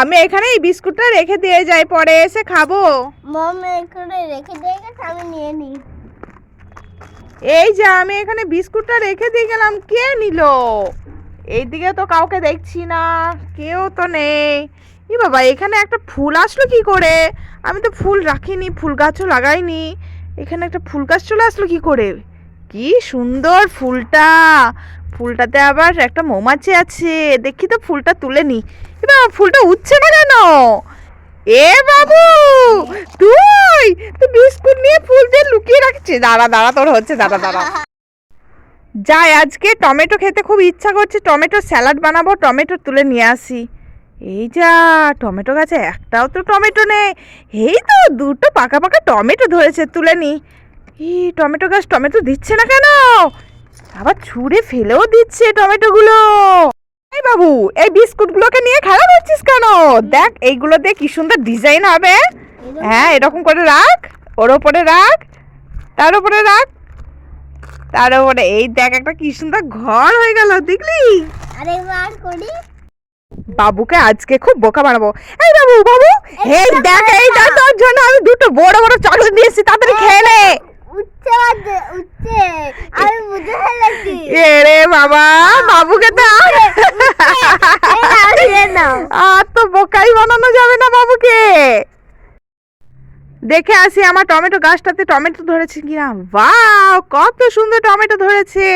আমি এখানে এই বিস্কুটটা রেখে দিয়ে যাই পরে এসে খাব। মম এখানে রেখে দিয়ে গেছে আমি নিয়ে নিই। এই যে আমি এখানে বিস্কুটটা রেখে দিয়ে গেলাম কে নিল? এইদিকে তো কাউকে দেখছি না কেউ তো নেই। ই বাবা এখানে একটা ফুল আসলো কি করে? আমি তো ফুল রাখিনি ফুল গাছও লাগাইনি। এখানে একটা ফুল গাছ চলে আসলো কি করে? কি সুন্দর ফুলটা। ফুলটাতে আবার একটা মৌমাছি আছে। দেখি তো ফুলটা তুলে নি। এ বাবা, ফুলটা উঠছে না কেন? এ বাবু, তুই তুই বিস্কুট নিয়ে ফুল দিয়ে লুকিয়ে রাখছিস। দাঁড়া দাঁড়া, তোর হচ্ছে, দাঁড়া দাঁড়া। যাই, আজকে টমেটো খেতে খুব ইচ্ছা করছে। টমেটো স্যালাড বানাবো, টমেটো তুলে নিয়ে আসি। এই যা, টমেটো গাছে একটাও তো টমেটো নেই। এই তো, দুটো পাকা পাকা টমেটো ধরেছে, তুলে নি। ই টমেটো গাছ টমেটো দিচ্ছে না কেন? আবার ছুঁড়ে ফেলেও দিচ্ছে টমেটোগুলো। এই বাবু এই বিস্কুটগুলোকে নিয়ে খেলা করছিস কেন? দেখ এইগুলো দিয়ে কি সুন্দর ডিজাইন হবে। হ্যাঁ এরকম করে রাখ ওর ওপরে রাখ তার উপরে রাখ তার উপরে এই দেখ একটা কি সুন্দর ঘর হয়ে গেল দেখলি? আরেকবার করি? বাবুকে আজকে খুব বোকা বানাবো। এই বাবু বাবু এই দেখ এই দেখ তোর জন্য আমি দুটো বড় বড় চকলেট দিয়েছি তাড়াতাড়ি রে বাবা বাবুকে তো আর তো বোকাই বানানো যাবে না বাবুকে। দেখে আসি আমার টমেটো গাছটাতে টমেটো ধরেছে কিনা। বাহ কত সুন্দর টমেটো ধরেছে।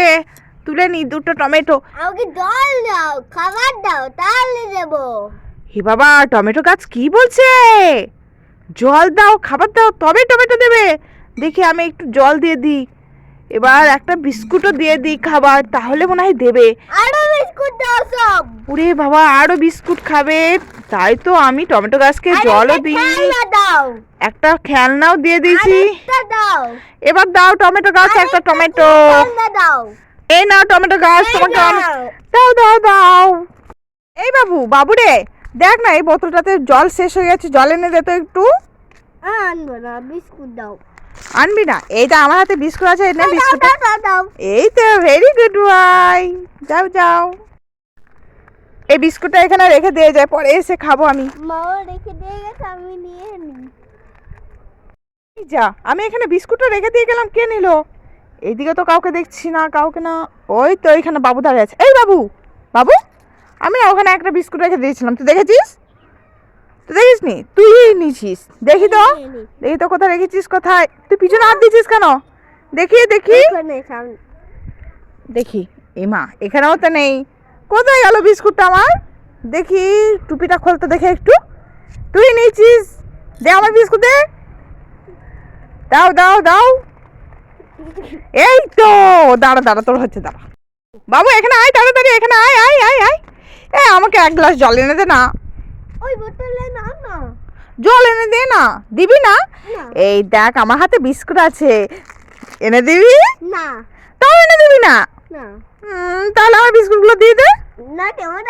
তুলে নি দুটো টমেটো। আমাকে জল দাও খাবার দাও তাহলে দেবো। হে বাবা টমেটো গাছ কি বলছে? জল দাও খাবার দাও তবে টমেটো দেবে। দেখি আমি একটু জল দিয়ে দিই। এবার একটা বিস্কুটও দিয়ে দিই খাবার তাহলে মনে হয় দেবে। আরও বিস্কুট দাও সব। ওরে বাবা আরও বিস্কুট খাবে। তাই তো আমি টমেটো গাছকে জলও দিই। একটা খেলনাও দিয়ে দিয়েছি। এবার দাও টমেটো গাছ একটা টমেটো। খেলনা দাও। এই নাও টমেটো গাছ তোমাকে দাও দাও দাও। এই বাবু বাবু রে দেখ না এই বোতলটাতে জল শেষ হয়ে গেছে জল এনে দে তো একটু। আনব না বিস্কুট দাও। আনবি না। এইটা আমার হাতে বিস্কুট আছে না বিস্কুট এই তো ভেরি গুড বয় যাও যাও। এই বিস্কুটটা এখানে রেখে দিয়ে যায় পরে এসে খাব আমি। মাও রেখে দিয়ে গেছে আমি নিয়ে নিই যা আমি এখানে বিস্কুটটা রেখে দিয়ে গেলাম কে নিল? এইদিকে তো কাউকে দেখছি না কাউকে না। ওই তো এখানে বাবু দাঁড়িয়ে আছে। এই বাবু বাবু আমি না ওখানে একটা বিস্কুট রেখে দিয়েছিলাম তুই দেখেছিস? তুই দেখিস নি? তুই নিছিস। দেখি তো। দেখি তো কোথায় রেখেছিস কোথায়? তুই পিছনে হাত দিয়েছিস কেন? দেখি দেখি। দেখি। এই মা এখানেও তো নেই। কোথায় গেল বিস্কুটটা আমার? দেখি টুপিটা খোলতে দেখে একটু। তুই নিয়েছিস দে আমার বিস্কুট দে। দাও দাও দাও। এই তো দাঁড়া দাঁড়া তোর হচ্ছে দাঁড়া। বাবু এখানে আয় তাড়াতাড়ি এখানে আয় আয় আয় আয়। এ আমাকে এক গ্লাস জল এনে দে না। ওই বোতলে না না। জল এনে দে না দিবি না? এই দেখ আমার হাতে বিস্কুট আছে। এনে দিবি? না। তাও এনে দিবি না? না। তাহলে আমার বিস্কুটগুলো দিয়ে দে। না কেমন